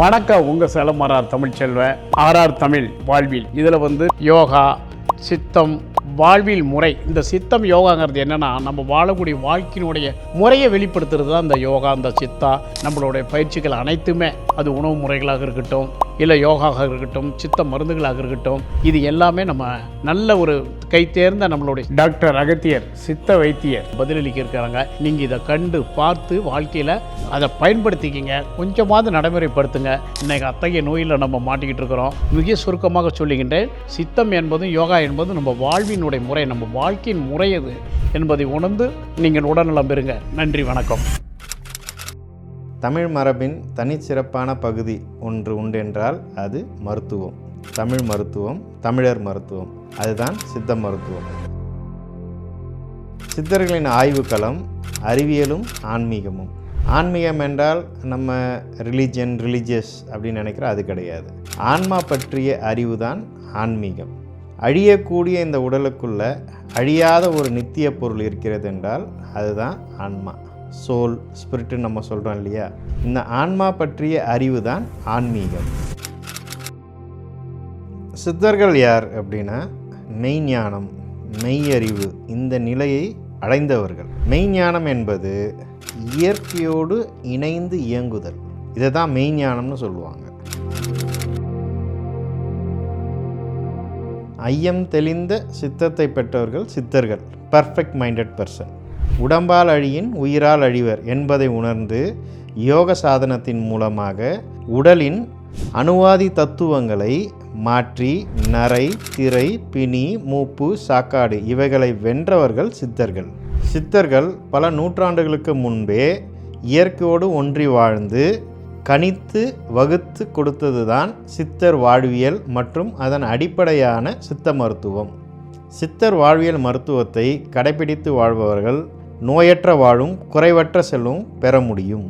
வணக்கம் உங்கள் சேலமரார் தமிழ்ச்செல்வ ஆர்ஆர் தமிழ் வாழ்வில். இதில் வந்து யோகா சித்தம் வாழ்வில் முறை. இந்த சித்தம் யோகாங்கிறது என்னன்னா நம்ம வாழக்கூடிய வாழ்க்கையினுடைய முறையை வெளிப்படுத்துறது தான் இந்த யோகா இந்த சித்தா. நம்மளுடைய பயிற்சிகள் அனைத்துமே அது உணவு முறைகளாக இருக்கட்டும் இல்லை யோகாவாக இருக்கட்டும் சித்த மருந்துகளாக இருக்கட்டும் இது எல்லாமே நம்ம நல்ல ஒரு கை தேர்ந்த நம்மளுடைய டாக்டர் அகத்தியர் சித்த வைத்தியர். பதிலளிக்க இருக்கிறாங்க நீங்கள் இதை கண்டு பார்த்து வாழ்க்கையில் அதை பயன்படுத்திக்கிங்க. கொஞ்சமாவது நடைமுறைப்படுத்துங்க. இன்னைக்கு அத்தகைய நோயில் நம்ம மாட்டிக்கிட்டு இருக்கிறோம். மிக சுருக்கமாக சொல்லுகின்றேன். சித்தம் என்பதும் யோகா என்பதும் நம்ம வாழ்வினுடைய முறை நம்ம வாழ்க்கையின் முறை அது என்பதை உணர்ந்து நீங்கள் உடல்நலம் பெறுங்க. நன்றி வணக்கம். தமிழ் மரபின் தனிச்சிறப்பான பகுதி ஒன்று உண்டென்றால் அது மருத்துவம். தமிழ் மருத்துவம் தமிழர் மருத்துவம். அதுதான் சித்த மருத்துவம். சித்தர்களின் ஆய்வுக்களம் அறிவியலும் ஆன்மீகமும். ஆன்மீகம் என்றால் நம்ம ரிலிஜன் ரிலிஜியஸ் அப்படின்னு நினைக்கிற அது கிடையாது. ஆன்மா பற்றிய அறிவு தான் ஆன்மீகம். அழியக்கூடிய இந்த உடலுக்குள்ள அழியாத ஒரு நித்திய பொருள் இருக்கிறது என்றால் அதுதான் ஆன்மா. சோல் ஸ்பிரிட்டுன்னு நம்ம சொல்கிறோம் இல்லையா? இந்த ஆன்மா பற்றிய அறிவு தான் ஆன்மீகம். சித்தர்கள் யார் அப்படின்னா மெய்ஞானம் மெய்யறிவு இந்த நிலையை அடைந்தவர்கள். மெய்ஞானம் என்பது இயற்கையோடு இணைந்து இயங்குதல். இதை தான் மெய்ஞானம்னு சொல்லுவாங்க. ஐயம் தெளிந்த சித்தத்தை பெற்றவர்கள் சித்தர்கள். பர்ஃபெக்ட் மைண்டட் பர்சன் உடம்பால் அழியின் உயிரால் அழிவர் என்பதை உணர்ந்து யோக சாதனத்தின் மூலமாக உடலின் அணுவாதி தத்துவங்களை மாற்றி நரை திரை பிணி மூப்பு சாக்காடு இவைகளை வென்றவர்கள் சித்தர்கள். சித்தர்கள் பல நூற்றாண்டுகளுக்கு முன்பே இயற்கையோடு ஒன்றி வாழ்ந்து கணித்து வகுத்து கொடுத்ததுதான் சித்தர் வாழ்வியல் மற்றும் அதன் அடிப்படையான சித்த மருத்துவம். சித்தர் வாழ்வியல் மருத்துவத்தை கடைபிடித்து வாழ்பவர்கள் நோயற்ற வாழும் குறைவற்ற செல்வம் பெற முடியும்.